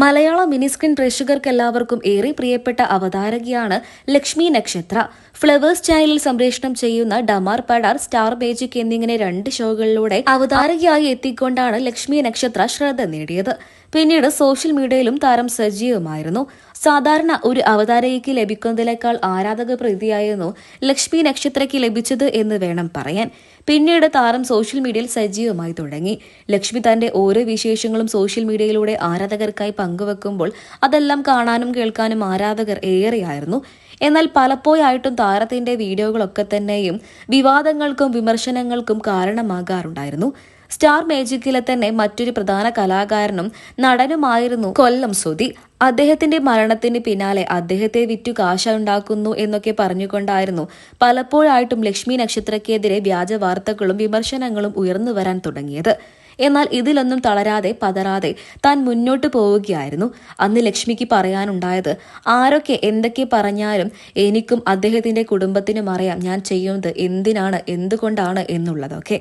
മലയാള mini screen പ്രേക്ഷകർക്ക് എല്ലാവർക്കും ഏറെ പ്രിയപ്പെട്ട അവതാരകയാണ് ലക്ഷ്മി നക്ഷത്ര. ഫ്ലവേഴ്സ് ചാനലിൽ സംപ്രേഷണം ചെയ്യുന്ന ഡമാർ പടാർ സ്റ്റാർ മേജിക് എന്നിങ്ങനെ രണ്ട് ഷോകളിലൂടെ അവതാരകയായി എത്തിക്കൊണ്ടാണ് ലക്ഷ്മി നക്ഷത്ര ശ്രദ്ധ നേടിയത്. പിന്നീട് സോഷ്യൽ മീഡിയയിലും താരം സജീവമായിരുന്നു. സാധാരണ ഒരു അവതാരകയ്ക്ക് ലഭിക്കുന്നതിനേക്കാൾ ആരാധക പ്രീതിയായിരുന്നു ലക്ഷ്മി നക്ഷത്രയ്ക്ക് ലഭിച്ചത് എന്ന് വേണം പറയാൻ. പിന്നീട് താരം സോഷ്യൽ മീഡിയയിൽ സജീവമായി തുടങ്ങി. ലക്ഷ്മി തന്റെ ഓരോ വിശേഷങ്ങളും സോഷ്യൽ മീഡിയയിലൂടെ ആരാധകർക്കായി പങ്കുവെക്കുമ്പോൾ അതെല്ലാം കാണാനും കേൾക്കാനും ആരാധകർ ഏറെയായിരുന്നു. എന്നാൽ പലപ്പോഴായിട്ടും താരത്തിന്റെ വീഡിയോകളൊക്കെ തന്നെയും വിവാദങ്ങൾക്കും വിമർശനങ്ങൾക്കും കാരണമാകാറുണ്ടായിരുന്നു. സ്റ്റാർ മേജിക്കിലെ തന്നെ മറ്റൊരു പ്രധാന കലാകാരനും നടനുമായിരുന്നു കൊല്ലം സുധി. അദ്ദേഹത്തിന്റെ മരണത്തിന് പിന്നാലെ അദ്ദേഹത്തെ വിറ്റു കാശുണ്ടാക്കുന്നു എന്നൊക്കെ പറഞ്ഞുകൊണ്ടായിരുന്നു പലപ്പോഴായിട്ടും ലക്ഷ്മി നക്ഷത്രക്കെതിരെ വ്യാജ വാർത്തകളും വിമർശനങ്ങളും ഉയർന്നു വരാൻ തുടങ്ങിയത്. എന്നാൽ ഇതിലൊന്നും തളരാതെ പതരാതെ താൻ മുന്നോട്ട് പോവുകയായിരുന്നു. അന്ന് ലക്ഷ്മിക്ക് പറയാനുണ്ടായത് ആരൊക്കെ എന്തൊക്കെ പറഞ്ഞാലും എനിക്കും അദ്ദേഹത്തിന്റെ കുടുംബത്തിനും അറിയാം ഞാൻ ചെയ്യുന്നത് എന്തിനാണ് എന്തുകൊണ്ടാണ് എന്നുള്ളതൊക്കെ.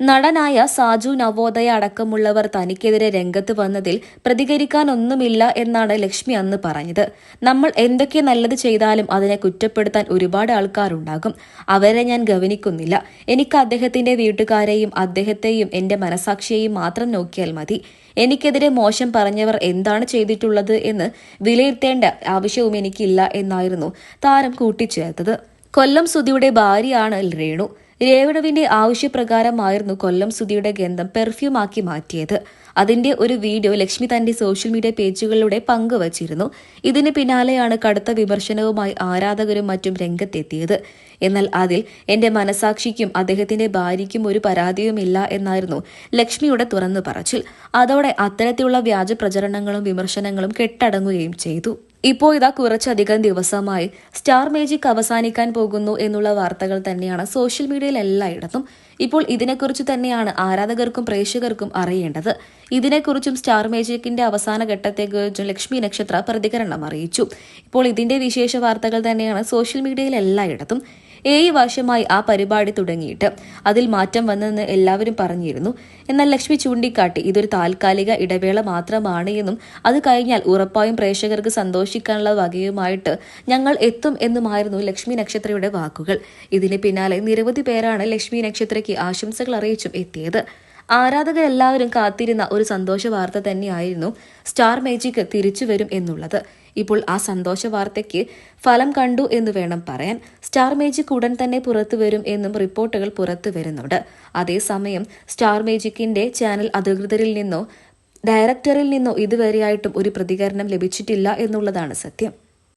നടനായ സാജു നവോദയ അടക്കമുള്ളവർ തനിക്കെതിരെ രംഗത്ത് വന്നതിൽ പ്രതികരിക്കാനൊന്നുമില്ല എന്നാണ് ലക്ഷ്മി അന്ന് പറഞ്ഞത്. നമ്മൾ എന്തൊക്കെ നല്ലത് ചെയ്താലും അതിനെ കുറ്റപ്പെടുത്താൻ ഒരുപാട് ആൾക്കാരുണ്ടാകും. അവരെ ഞാൻ ഗവനിക്കുന്നില്ല. എനിക്ക് അദ്ദേഹത്തിന്റെ വീട്ടുകാരെയും അദ്ദേഹത്തെയും എന്റെ മനസാക്ഷിയെയും മാത്രം നോക്കിയാൽ മതി. എനിക്കെതിരെ മോശം പറഞ്ഞവർ എന്താണ് ചെയ്തിട്ടുള്ളത് എന്ന് വിലയിരുത്തേണ്ട ആവശ്യവും എനിക്കില്ല എന്നായിരുന്നു താരം കൂട്ടിച്ചേർത്തത്. കൊല്ലം സുധിയുടെ ഭാര്യയാണ് രേണു. രേവണുവിന്റെ ആവശ്യപ്രകാരമായിരുന്നു കൊല്ലം സുധിയുടെ ഗന്ധം പെർഫ്യൂമാക്കി മാറ്റിയത്. അതിന്റെ ഒരു വീഡിയോ ലക്ഷ്മി തന്റെ സോഷ്യൽ മീഡിയ പേജുകളിലൂടെ പങ്കുവച്ചിരുന്നു. ഇതിന് പിന്നാലെയാണ് കടുത്ത വിമർശനവുമായി ആരാധകരും മറ്റും രംഗത്തെത്തിയത്. എന്നാൽ അതിൽ എന്റെ മനസാക്ഷിക്കും അദ്ദേഹത്തിന്റെ ഭാര്യയ്ക്കും ഒരു പരാതിയുമില്ല എന്നായിരുന്നു ലക്ഷ്മിയുടെ തുറന്നു പറച്ചിൽ അതോടെ അത്തരത്തിലുള്ള വ്യാജ പ്രചരണങ്ങളും വിമർശനങ്ങളും കെട്ടടങ്ങുകയും ചെയ്തു. ഇപ്പോൾ ഇതാ കുറച്ചധികം ദിവസമായി സ്റ്റാർ മേജിക് അവസാനിക്കാൻ പോകുന്നു എന്നുള്ള വാർത്തകൾ തന്നെയാണ് സോഷ്യൽ മീഡിയയിൽ എല്ലായിടത്തും. ഇപ്പോൾ ഇതിനെക്കുറിച്ച് തന്നെയാണ് ആരാധകർക്കും പ്രേക്ഷകർക്കും അറിയേണ്ടത്. ഇതിനെക്കുറിച്ചും സ്റ്റാർ മേജിക്കിന്റെ അവസാന ഘട്ടത്തെക്കുറിച്ചും ലക്ഷ്മി നക്ഷത്ര പ്രതികരണം അറിയിച്ചു. ഇപ്പോൾ ഇതിന്റെ വിശേഷ വാർത്തകൾ തന്നെയാണ് സോഷ്യൽ മീഡിയയിൽ എല്ലായിടത്തും. ഏഴ് വർഷമായി ആ പരിപാടി തുടങ്ങിയിട്ട്. അതിൽ മാറ്റം വന്നെന്ന് എല്ലാവരും പറഞ്ഞിരുന്നു. എന്നാൽ ലക്ഷ്മി ചൂണ്ടിക്കാട്ടി ഇതൊരു താൽക്കാലിക ഇടവേള മാത്രമാണ് എന്നും അത് കഴിഞ്ഞാൽ ഉറപ്പായും പ്രേക്ഷകർക്ക് സന്തോഷിക്കാനുള്ള വകയുമായിട്ട് ഞങ്ങൾ എത്തും എന്നുമായിരുന്നു ലക്ഷ്മി നക്ഷത്രയുടെ വാക്കുകൾ. ഇതിന് പിന്നാലെ നിരവധി പേരാണ് ലക്ഷ്മി നക്ഷത്രയ്ക്ക് ആശംസകൾ അറിയിച്ചും എത്തിയത്. ആരാധകരെല്ലാവരും കാത്തിരുന്ന ഒരു സന്തോഷ വാർത്ത തന്നെയായിരുന്നു സ്റ്റാർ മേജിക് തിരിച്ചു വരും എന്നുള്ളത്. ഇപ്പോൾ ആ സന്തോഷ വാർത്തയ്ക്ക് ഫലം കണ്ടു എന്ന് വേണം പറയാൻ. സ്റ്റാർ മേജിക് ഉടൻ തന്നെ പുറത്തു വരും എന്നും റിപ്പോർട്ടുകൾ പുറത്തു വരുന്നുണ്ട്. അതേസമയം സ്റ്റാർ മേജിക്കിന്റെ ചാനൽ അധികൃതരിൽ നിന്നോ ഡയറക്ടറിൽ നിന്നോ ഇതുവരെയായിട്ടും ഒരു പ്രതികരണം ലഭിച്ചിട്ടില്ല എന്നുള്ളതാണ് സത്യം.